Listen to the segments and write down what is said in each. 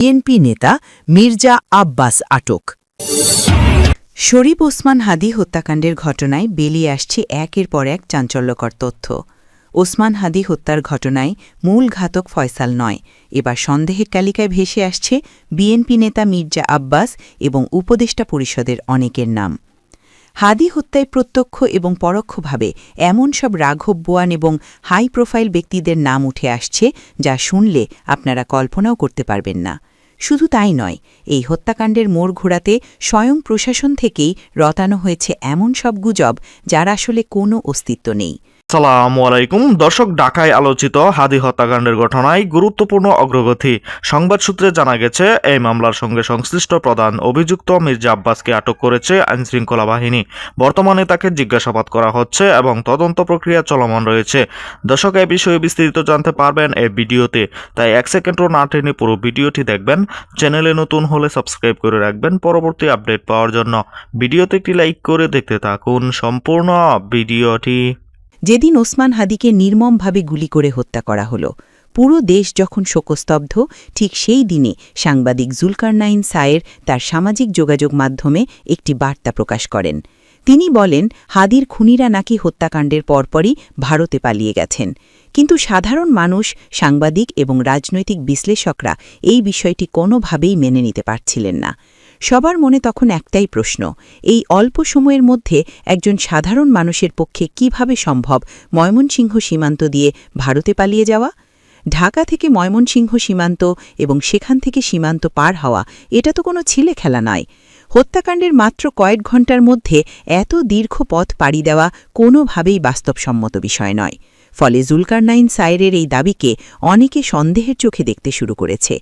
BNP নেতা মির্জা আব্বাস আটক। শরীফ ওসমান হাদি হত্যাকাণ্ডের ঘটনায় বেরিয়ে আসছে একের পর এক চাঞ্চল্যকর তথ্য। ওসমান হাদি হত্যার ঘটনায় মূল ঘাতক ফয়সাল নয়। এবার সন্দেহের তালিকায় ভেসে আসছে বিএনপি নেতা মির্জা আব্বাস এবং উপদেষ্টা পরিষদের অনেকের নাম। হাদি হত্যায় প্রত্যক্ষ এবং পরোক্ষভাবে এমন সব রাঘব বোয়ান এবং হাই প্রোফাইল ব্যক্তিদের নাম উঠে আসছে যা শুনলে আপনারা কল্পনাও করতে পারবেন না। শুধু তাই নয়, এই হত্যাকাণ্ডের মোড় ঘোরাতে স্বয়ং প্রশাসন থেকেই রতানো হয়েছে এমন সব গুজব যার আসলে কোনো অস্তিত্ব নেই। সালামু আলাইকুম। দর্শক, ঢাকায় আলোচিত হাদি হত্যাকাণ্ডের ঘটনায় গুরুত্বপূর্ণ অগ্রগতি। সংবাদ সূত্রে জানা গেছে, এই মামলার সঙ্গে সংশ্লিষ্ট প্রধান অভিযুক্ত মির্জা আব্বাসকে আটক করেছে আইনশৃঙ্খলা বাহিনী। বর্তমানে তাকে জিজ্ঞাসাবাদ করা হচ্ছে এবং তদন্ত প্রক্রিয়া চলমান রয়েছে। দর্শক, এ বিষয়ে বিস্তারিত জানতে পারবেন এই ভিডিওতে। তাই এক সেকেন্ডও না টেনে পুরো ভিডিওটি দেখবেন। চ্যানেলে নতুন হলে সাবস্ক্রাইব করে রাখবেন পরবর্তী আপডেট পাওয়ার জন্য। ভিডিওতে একটি লাইক করে দেখতে থাকুন। সম্পূর্ণ ভিডিওটি যেদিন ওসমান হাদিকে নির্মমভাবে গুলি করে হত্যা করা হলো, পুরো দেশ যখন শোকস্তব্ধ, ঠিক সেই দিনে সাংবাদিক জুলকারনাইন সায়ের তার সামাজিক যোগাযোগ মাধ্যমে একটি বার্তা প্রকাশ করেন। তিনি বলেন, হাদির খুনিরা নাকি হত্যাকাণ্ডের পরপরই ভারতে পালিয়ে গেছেন। কিন্তু সাধারণ মানুষ, সাংবাদিক এবং রাজনৈতিক বিশ্লেষকরা এই বিষয়টি কোনোভাবেই মেনে নিতে পারছিলেন না। সবার মনে তখন একটাই প্রশ্ন, এই অল্প সময়ের মধ্যে একজন সাধারণ মানুষের পক্ষে কীভাবে সম্ভব ময়মনসিংহ সীমান্ত দিয়ে ভারতে পালিয়ে যাওয়া? ঢাকা থেকে ময়মনসিংহ সীমান্ত এবং সেখান থেকে সীমান্ত পার হওয়া, এটা তো কোনো ছিলে খেলা নয়। হত্যাকাণ্ডের মাত্র কয়েক ঘণ্টার মধ্যে এত দীর্ঘ পথ পাড়ি দেওয়া কোনোভাবেই বাস্তবসম্মত বিষয় নয়। ফলে জুলকারনাইন সায়েরের এই দাবিকে অনেকে সন্দেহের চোখে দেখতে শুরু করেছে।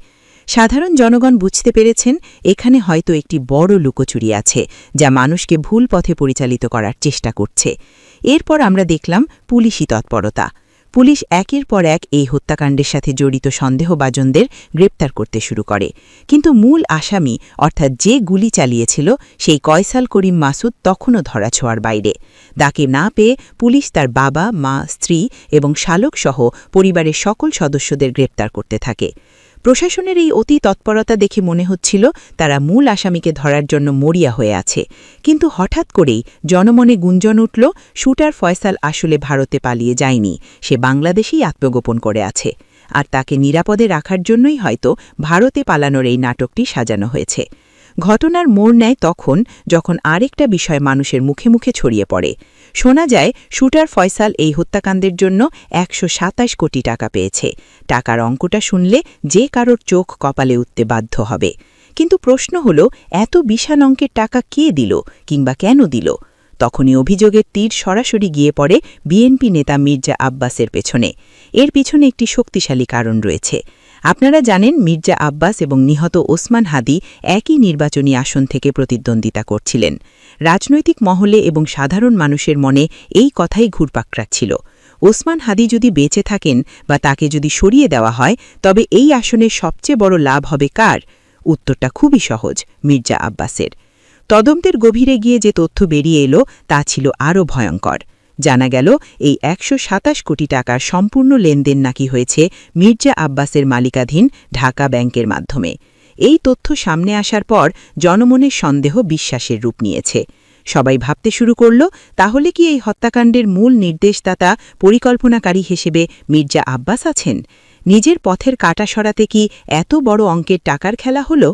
সাধারণ জনগণ বুঝতে পেরেছেন এখানে হয়তো একটি বড় লুকোচুরি আছে, যা মানুষকে ভুল পথে পরিচালিত করার চেষ্টা করছে। এরপর আমরা দেখলাম পুলিশি তৎপরতা। পুলিশ একের পর এক এই হত্যাকাণ্ডের সাথে জড়িত সন্দেহভাজনদের গ্রেপ্তার করতে শুরু করে। কিন্তু মূল আসামি, অর্থাৎ যে গুলি চালিয়েছিল, সেই কয়সাল করিম মাসুদ তখনও ধরাছোঁয়ার বাইরে। তাকে না পেয়ে পুলিশ তার বাবা, মা, স্ত্রী এবং শালকসহ পরিবারের সকল সদস্যদের গ্রেপ্তার করতে থাকে। প্রশাসনের এই অতি তৎপরতা দেখে মনে হচ্ছিল তারা মূল আসামিকে ধরার জন্য মরিয়া হয়ে আছে। কিন্তু হঠাৎ করেই জনমনে গুঞ্জন উঠল, শুটার ফয়সাল আসলে ভারতে পালিয়ে যায়নি, সে বাংলাদেশেই আত্মগোপন করে আছে। আর তাকে নিরাপদে রাখার জন্যই হয়তো ভারতে পালানোর এই নাটকটি সাজানো হয়েছে। ঘটনার মোড় নেয় তখন, যখন আরেকটা বিষয় মানুষের মুখে মুখে ছড়িয়ে পড়ে। শোনা যায়, শুটার ফয়সাল এই হত্যাকাণ্ডের জন্য একশো সাতাশ কোটি টাকা পেয়েছে। টাকার অঙ্কটা শুনলে যে কারোর চোখ কপালে উঠতে বাধ্য হবে। কিন্তু প্রশ্ন হল, এত বিশাল অঙ্কের টাকা কে দিল কিংবা কেন দিল? তখনই অভিযোগের তীর সরাসরি গিয়ে পড়ে বিএনপি নেতা মির্জা আব্বাসের পেছনে। এর পিছনে একটি শক্তিশালী কারণ রয়েছে। আপনারা জানেন মির্জা আব্বাস এবং নিহত ওসমান হাদি একই নির্বাচনী আসন থেকে প্রতিদ্বন্দ্বিতা করছিলেন। রাজনৈতিক মহলে এবং সাধারণ মানুষের মনে এই কথাই ঘুরপাক ছিল ওসমান হাদি যদি বেঁচে থাকেন বা তাকে যদি সরিয়ে দেওয়া হয়, তবে এই আসনের সবচেয়ে বড় লাভ হবে কার? উত্তরটা খুবই সহজ, মির্জা আব্বাসের। তদন্তের গভীরে গিয়ে যে তথ্য বেরিয়ে এলো, তা ছিল আরও ভয়ঙ্কর। জানা গেল, এই একশো সাতাশ কোটি টাকার সম্পূর্ণ লেনদেন নাকি হয়েছে মির্জা আব্বাসের মালিকাধীন ঢাকা ব্যাংকের মাধ্যমে। এই তথ্য সামনে আসার পর জনমনের সন্দেহ বিশ্বাসের রূপ নিয়েছে। সবাই ভাবতে শুরু করল, তাহলে কি এই হত্যাকাণ্ডের মূল নির্দেশদাতা পরিকল্পনাকারী হিসেবে মির্জা আব্বাস আছেন? নিজের পথের কাটা সরাতে কি এত বড় অঙ্কের টাকার খেলা হলো?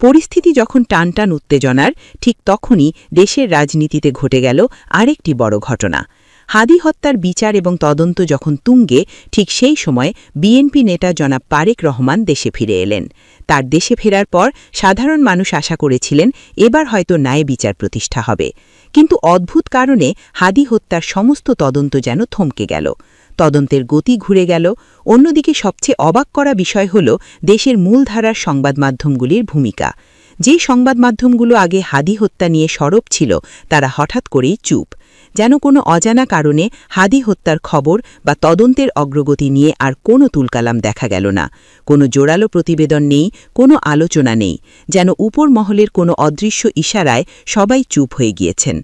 পরিস্থিতি যখন টানটান উত্তেজনার, ঠিক তখনই দেশের রাজনীতিতে ঘটে গেল আরেকটি বড় ঘটনা। হাদি হত্যার বিচার এবং তদন্ত যখন তুঙ্গে, ঠিক সেই সময় বিএনপি নেতা জনাব পারেক রহমান দেশে ফিরে এলেন। তার দেশে ফেরার পর সাধারণ মানুষ আশা করেছিলেন এবার হয়তো ন্যায় বিচার প্রতিষ্ঠা হবে। কিন্তু অদ্ভুত কারণে হাদি হত্যার সমস্ত তদন্ত যেন থমকে গেল। তদন্তের গতি ঘুরে গেল। অন্যদিকে সবচেয়ে অবাক করা বিষয় হল দেশের মূলধারার সংবাদ মাধ্যমগুলির ভূমিকা। যে সংবাদ মাধ্যমগুলো আগে হাদি হত্যা নিয়ে সরব ছিল, তারা হঠাৎ করেই চুপ। যেন কোনো অজানা কারণে হাদি হত্যার খবর বা তদন্তের অগ্রগতি নিয়ে আর কোনো তুলকালাম দেখা গেল না। কোনো জোরালো প্রতিবেদন নেই, কোনো আলোচনা নেই, যেন উপর মহলের কোনো অদৃশ্য ইশারায় সবাই চুপ হয়ে গিয়েছেন।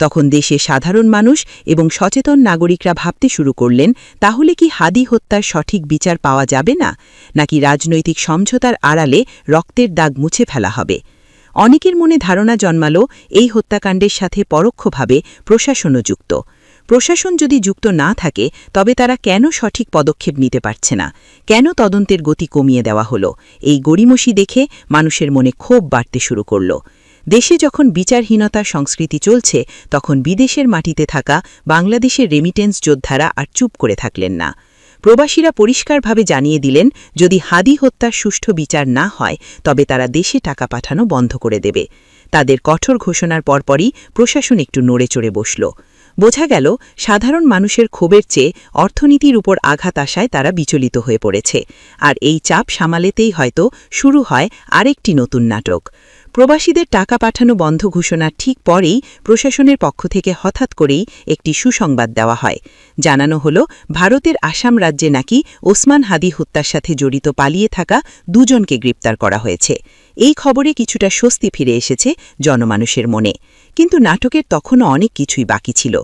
তখন দেশে সাধারণ মানুষ এবং সচেতন নাগরিকরা ভাবতে শুরু করলেন, তাহলে কি হাদি হত্যার সঠিক বিচার পাওয়া যাবে না? নাকি রাজনৈতিক সমঝোতার আড়ালে রক্তের দাগ মুছে ফেলা হবে? অনেকের মনে ধারণা জন্মালো এই হত্যাকাণ্ডের সাথে পরোক্ষভাবে প্রশাসনও যুক্ত। প্রশাসন যদি যুক্ত না থাকে, তবে তারা কেন সঠিক পদক্ষেপ নিতে পারছে না? কেন তদন্তের গতি কমিয়ে দেওয়া হলো? এই গড়িমসি দেখে মানুষের মনে ক্ষোভ বাড়তে শুরু করল। দেশে যখন বিচারহীনতার সংস্কৃতি চলছে, তখন বিদেশের মাটিতে থাকা বাংলাদেশের রেমিটেন্স যোদ্ধারা আর চুপ করে থাকলেন না। প্রবাসীরা পরিষ্কারভাবে জানিয়ে দিলেন, যদি হাদি হত্যার সুষ্ঠু বিচার না হয়, তবে তারা দেশে টাকা পাঠানো বন্ধ করে দেবে। তাদের কঠোর ঘোষণার পরপরই প্রশাসন একটু নড়ে চড়ে বসল। বোঝা গেল, সাধারণ মানুষের ক্ষোভের চেয়ে অর্থনীতির উপর আঘাত আসায় তারা বিচলিত হয়ে পড়েছে। আর এই চাপ সামালেতেই হয়তো শুরু হয় আরেকটি নতুন নাটক। প্রবাসীদের টাকা পাঠানো বন্ধ ঘোষণার ঠিক পরেই প্রশাসনের পক্ষ থেকে হঠাৎ করেই একটি সুসংবাদ দেওয়া হয়। জানানো হল, ভারতের আসাম রাজ্যে নাকি ওসমান হাদি হত্যার সাথে জড়িত পালিয়ে থাকা দুজনকে গ্রেপ্তার করা হয়েছে। এই খবরে কিছুটা স্বস্তি ফিরে এসেছে জনমানুষের মনে। কিন্তু নাটকের তখনও অনেক কিছুই বাকি ছিল।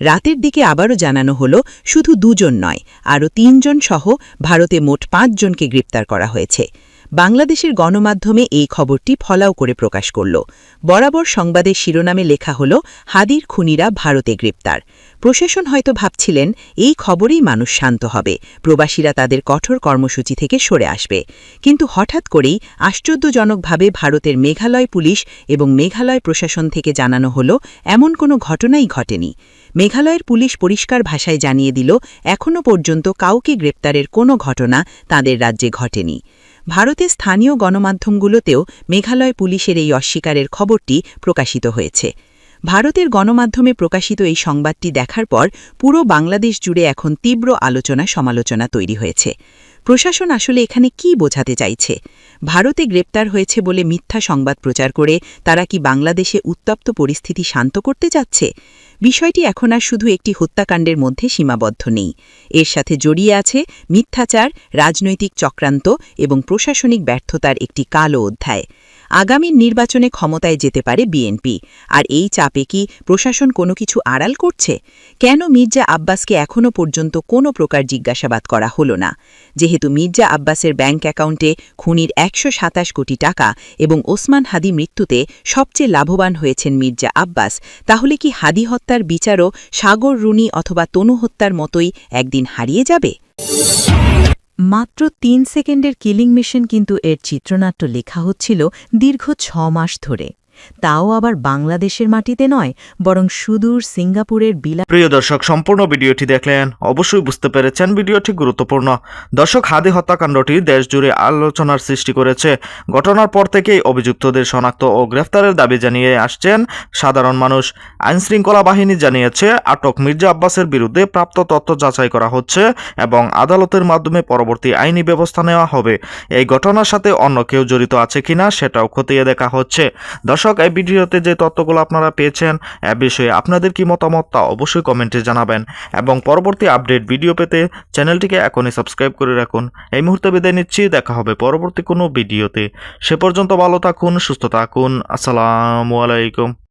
রাতের দিকে আবারও জানানো হল, শুধু দুজন নয়, আরও তিনজন সহ ভারতে মোট পাঁচজনকে গ্রেপ্তার করা হয়েছে। বাংলাদেশের গণমাধ্যমে এই খবরটি ফলাও করে প্রকাশ করল। বরাবর সংবাদের শিরোনামে লেখা হল, হাদির খুনিরা ভারতে গ্রেপ্তার। প্রশাসন হয়তো ভাবছিলেন, এই খবরেই মানুষ শান্ত হবে, প্রবাসীরা তাদের কঠোর কর্মসূচি থেকে সরে আসবে। কিন্তু হঠাৎ করেই আশ্চর্যজনকভাবে ভারতের মেঘালয় পুলিশ এবং মেঘালয় প্রশাসন থেকে জানানো হল, এমন কোনো ঘটনাই ঘটেনি। মেঘালয়ের পুলিশ পরিষ্কার ভাষায় জানিয়ে দিল এখনও পর্যন্ত কাউকে গ্রেপ্তারের কোনো ঘটনা তাদের রাজ্যে ঘটেনি। ভারতের স্থানীয় গণমাধ্যমগুলোতেও মেঘালয় পুলিশের এই অস্বীকারের খবরটি প্রকাশিত হয়েছে। ভারতের গণমাধ্যমে প্রকাশিত এই সংবাদটি দেখার পর পুরো বাংলাদেশ জুড়ে এখন তীব্র আলোচনা সমালোচনা তৈরি হয়েছে। প্রশাসন আসলে এখানে কি বোঝাতে চাইছে? ভারতে গ্রেপ্তার হয়েছে বলে মিথ্যা সংবাদ প্রচার করে তারা কি বাংলাদেশে উত্তপ্ত পরিস্থিতি শান্ত করতে যাচ্ছে বিষয়টি এখন আর শুধু একটি হত্যাকাণ্ডের মধ্যে সীমাবদ্ধ নেই। এর সাথে জড়িয়ে আছে মিথ্যাচার, রাজনৈতিক চক্রান্ত এবং প্রশাসনিক ব্যর্থতার একটি কালো অধ্যায়। আগামী নির্বাচনে ক্ষমতায় যেতে পারে বিএনপি। আর এই চাপে কি প্রশাসন কোনো কিছু আড়াল করছে? কেন মির্জা আব্বাসকে এখনও পর্যন্ত কোনো প্রকার জিজ্ঞাসাবাদ করা হলো না? যেহেতু মির্জা আব্বাসের ব্যাংক অ্যাকাউন্টে খুনির একশো সাতাশ কোটি টাকা এবং ওসমান হাদি মৃত্যুতে সবচেয়ে লাভবান হয়েছেন মির্জা আব্বাস, তাহলে কি হাদি হত্যার বিচারও সাগর, রুনি অথবা তনু হত্যার মতোই একদিন হারিয়ে যাবে? মাত্র তিন সেকেন্ডের কিলিং মিশন কিন্তু এর চিত্রনাট্য লেখা হচ্ছিল দীর্ঘ ছ মাস ধরে। তাও আবার বাংলাদেশের মাটিতে নয়, বরং সুদূর সিঙ্গাপুরের বিলা প্রিয় দর্শক, সম্পূর্ণ ভিডিওটি দেখলেন, অবশ্যই বুঝতে পেরেছেন ভিডিওটি গুরুত্বপূর্ণ। দর্শক, হাদি হত্যাকাণ্ডটি দেশ জুড়ে আলোচনার সৃষ্টি করেছে। ঘটনার পর থেকেই অভিযুক্তদের শনাক্ত ও গ্রেফতারের দাবি জানিয়ে আসছেন সাধারণ মানুষ। আইনশৃঙ্খলা বাহিনী জানিয়েছে, আটক মির্জা আব্বাসের বিরুদ্ধে প্রাপ্ত তথ্য যাচাই করা হচ্ছে এবং আদালতের মাধ্যমে পরবর্তী আইনি ব্যবস্থা নেওয়া হবে। এই ঘটনার সাথে অন্য কেউ জড়িত আছে কিনা সেটাও খতিয়ে দেখা হচ্ছে। দর্শক, এই ভিডিওতে যে তথ্যগুলো আপনারা পেয়েছেন, এ বিষয়ে আপনাদের কি মতামত তা অবশ্যই কমেন্টে জানাবেন। এবং পরবর্তী আপডেট ভিডিও পেতে চ্যানেলটিকে এখনই সাবস্ক্রাইব করে রাখুন। এই মুহূর্তে বিদায় নিচ্ছি, দেখা হবে পরবর্তী কোনো ভিডিওতে। সে পর্যন্ত ভালো থাকুন, সুস্থ থাকুন। আসসালামু আলাইকুম।